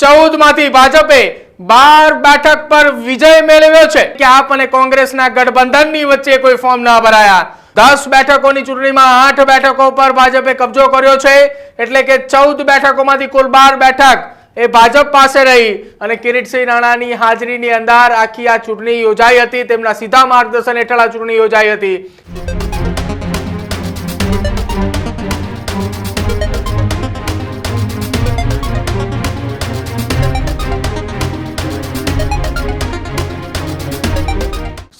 ચૌદમાંથી ભાજપે બાર બેઠક પર વિજય મેળવ્યો છે. કે આપ અને કોંગ્રેસના ગઠબંધનની વચ્ચે કોઈ ફોર્મ ના ભરાયા? દસ બેઠકોની ચૂંટણીમાં આઠ બેઠકો પર ભાજપે કબજો કર્યો છે. એટલે કે ચૌદ બેઠકોમાંથી કુલ બાર બેઠક એ ભાજપ પાસે રહી અને કિરીટસિંહ રાણાની હાજરીની અંદર આખી આ ચૂંટણી યોજાઈ હતી. તેમના સીધા માર્ગદર્શન હેઠળ આ ચૂંટણી યોજાઈ હતી.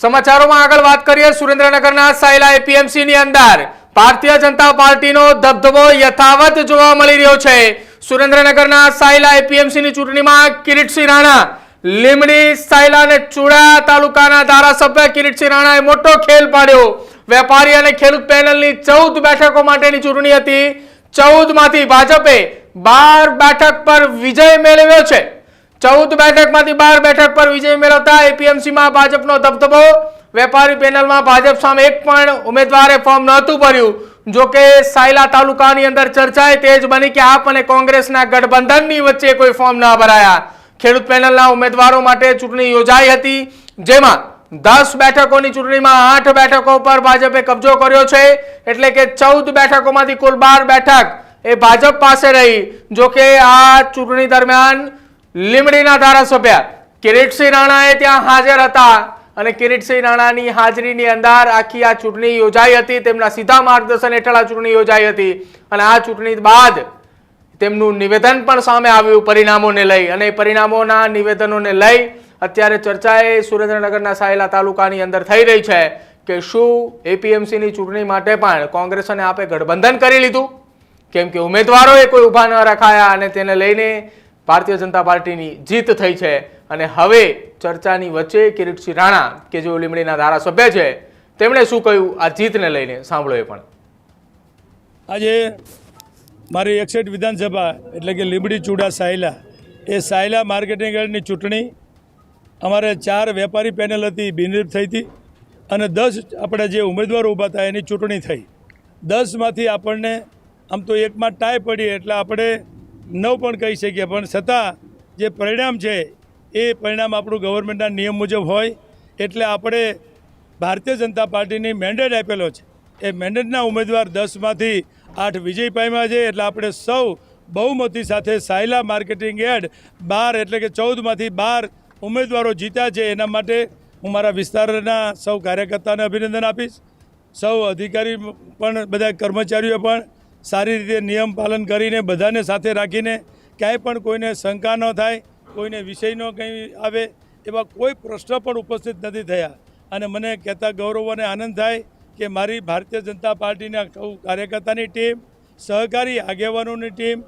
સમાચારોમાં આગળ વાત કરીએ, સુરેન્દ્રનગરના સાયલા એપીએમસી ની અંદર. ભારતીય જનતા પાર્ટીનો ધબધબો યથાવત જોવા મળી રહ્યો છે. સુરેન્દ્રનગરના સાયલા એપીએમસી ની ચૂંટણીમાં કિરીટસિંહ રાણા. લીમડી, સાયલા અને ચુડા તાલુકાના ધારાસભ્ય કિરીટસિંહ રાણાએ મોટો ખેલ પાડ્યો. વેપારી અને ખેડૂત પેનલની ચૌદ બેઠકો માટેની ચૂંટણી હતી. ચૌદમાંથી ભાજપે બાર બેઠક પર વિજય મેળવ્યો છે. ચૌદ બેઠકમાંથી બાર બેઠક પર વિજય મેળવતા એપીએમસીમાં ભાજપનો દબદબો વેપારી પેનલમાં ભાજપ સામે એક પણ ઉમેદવારે ફોર્મ નહોતું ભર્યું. જોકે સાયલા તાલુકાની અંદર ચર્ચાએ તેજ બની કે આપ અને કોંગ્રેસના ગઠબંધનની વચ્ચે કોઈ ફોર્મ ન ભરાયા. ખેડૂત પેનલના ઉમેદવારો માટે ચૂંટણી યોજાઈ હતી. જેમાં દસ બેઠકોની ચૂંટણીમાં આઠ બેઠકો પર ભાજપે કબજો કર્યો છે. એટલે કે ચૌદ બેઠકોમાંથી કુલ બાર બેઠક એ ભાજપ પાસે રહી. જોકે આ ચૂંટણી દરમિયાન લીમડીના ધારાસભ્ય કિરીટસિંહ રાણાએ ત્યાં હાજર હતા અને કિરીટસિંહ રાણાની હાજરીની અંદર આખી આ ચૂંટણી યોજાઈ હતી, તેમના સીધા માર્ગદર્શન હેઠળ આ ચૂંટણી યોજાઈ હતી અને આ ચૂંટણી બાદ તેમનું નિવેદન પણ સામે આવ્યું પરિણામોને લઈ અને પરિણામોના નિવેદનોને લઈ અત્યારે ચર્ચાએ સુરેન્દ્રનગરના સાયલા તાલુકાની અંદર થઈ રહી છે કે શું એપીએમસીની ચૂંટણી માટે પણ કોંગ્રેસ અને આપે ગઠબંધન કરી લીધું? કેમ કે ઉમેદવારોએ કોઈ ઊભા ન રખાયા અને તેને લઈને ભારતીય જનતા પાર્ટીની જીત થઈ છે. અને હવે ચર્ચાની વચ્ચે કિરીટસિંહ રાણા કે જેઓ લીમડીના ધારાસભ્ય છે, તેમણે શું કહ્યું? આ જીતને લઈને સાંભળો એ પણ. આજે મારી એકસઠ વિધાનસભા એટલે કે લીમડી ચૂડા સાયલા, એ સાયલા માર્કેટિંગ યાર્ડની ચૂંટણી, અમારે ચાર વેપારી પેનલ હતી, બિનરીપ થઈ હતી, અને દસ આપણે જે ઉમેદવારો ઊભા હતા એની ચૂંટણી થઈ. દસમાંથી આપણને આમ તો એકમાં ટાઈ પડી, એટલે આપણે નવ પણ કહી શકીએ, પણ છતાં જે પરિણામ છે, એ પરિણામ આપણું ગવર્મેન્ટના નિયમ મુજબ હોય, એટલે આપણે ભારતીય જનતા પાર્ટીની મેન્ડેટ આપેલો છે. એ મેન્ડેટના ઉમેદવાર દસમાંથી આઠ વિજય પામ્યા છે, એટલે આપણે સૌ બહુમતી સાથે સાયલા માર્કેટિંગ યાર્ડ બાર એટલે કે ચૌદમાંથી બાર ઉમેદવારો જીત્યા છે. એના માટે હું મારા વિસ્તારના સૌ કાર્યકર્તાને અભિનંદન આપીશ. સૌ અધિકારી પણ, બધા કર્મચારીઓ પણ સારી રીતે નિયમ પાલન કરીને બધાને સાથે રાખીને ક્યાંય પણ કોઈને શંકા ન થાય, કોઈને વિષયનો કંઈ આવે એવા કોઈ પ્રશ્ન પણ ઉપસ્થિત નથી થયા. અને મને કહેતા ગૌરવ અને આનંદ થાય કે મારી ભારતીય જનતા પાર્ટીના સૌ કાર્યકર્તાની ટીમ, સહકારી આગેવાનોની ટીમ,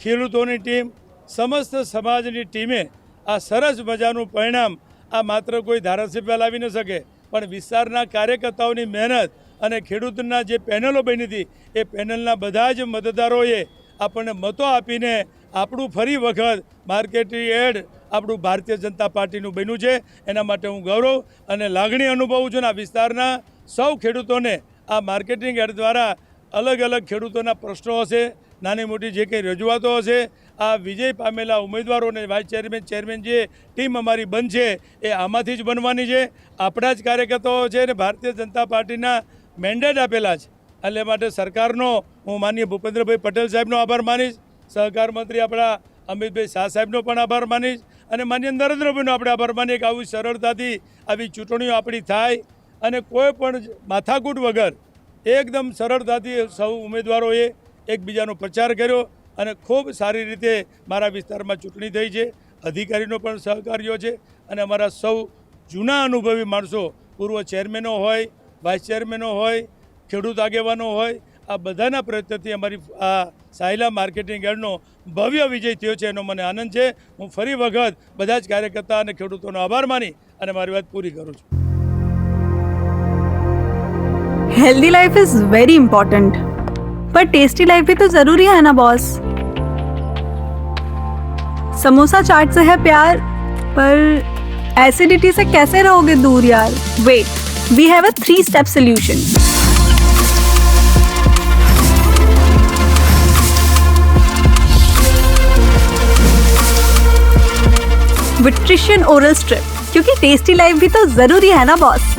ખેડૂતોની ટીમ, સમસ્ત સમાજની ટીમે આ સરસ મજાનું પરિણામ આ માત્ર કોઈ ધારાસભ્ય લાવી ન શકે, પણ વિસ્તારના કાર્યકર્તાઓની મહેનત અને ખેડૂતના જે પેનલો બની હતી, એ પેનલના બધા જ મતદારોએ આપણને મતો આપીને આપણું ફરી વખત માર્કેટિંગ એડ આપણું ભારતીય જનતા પાર્ટીનું બન્યું છે. એના માટે હું ગૌરવ અને લાગણી અનુભવું છું આ વિસ્તારના સૌ ખેડૂતોને આ માર્કેટિંગ એડ દ્વારા અલગ અલગ ખેડૂતોના પ્રશ્નો હશે, નાની મોટી જે કંઈ રજૂઆતો હશે, આ વિજય પામેલા ઉમેદવારોને વાઇસ ચેરમેન ચેરમેન જે ટીમ અમારી બનશે, એ આમાંથી જ બનવાની છે. આપણા જ કાર્યકર્તાઓ છે અને ભારતીય જનતા પાર્ટીના મેન્ડેટ આપેલા છે. એટલે માટે સરકારનો, હું માનીય ભૂપેન્દ્રભાઈ પટેલ સાહેબનો આભાર માનીશ. સહકાર મંત્રી આપણા અમિતભાઈ શાહ સાહેબનો પણ આભાર માનીશ. અને માન્ય નરેન્દ્રભાઈનો આપણે આભાર માનીએ કે આવી સરળતાથી આવી ચૂંટણીઓ આપણી થાય. અને કોઈ પણ માથાકૂટ વગર એકદમ સરળતાથી સૌ ઉમેદવારોએ એકબીજાનો પ્રચાર કર્યો. અને ખૂબ સારી રીતે મારા વિસ્તારમાં ચૂંટણી થઈ છે. અધિકારીનો પણ સહકાર્યો છે. અને અમારા સૌ જૂના અનુભવી માણસો પૂર્વ ચેરમેનો હોય વાઇસ ચેરમેનો હોય ખેડૂત આગેવાનો હોય આ બધાના પ્રયત્નથી અમારી આ સાયલા માર્કેટિંગ યાર્ડનો ભવ્ય વિજય થયો છે એનો મને આનંદ છે હું ફરી વખત બધા જ કાર્યકર્તા અને ખેડૂતોનો આભાર માની અને મારી વાત પૂરી કરું છું healthy life is very important पर टेस्टी लाइफ भी तो जरूरी है ना बॉस समोसा चाट से है प्यार पर एसिडिटी से कैसे रहोगे दूर यार wait we have a three step solution vitrician oral strip क्योंकि टेस्टी लाइफ भी तो ज़रूरी है ना बॉस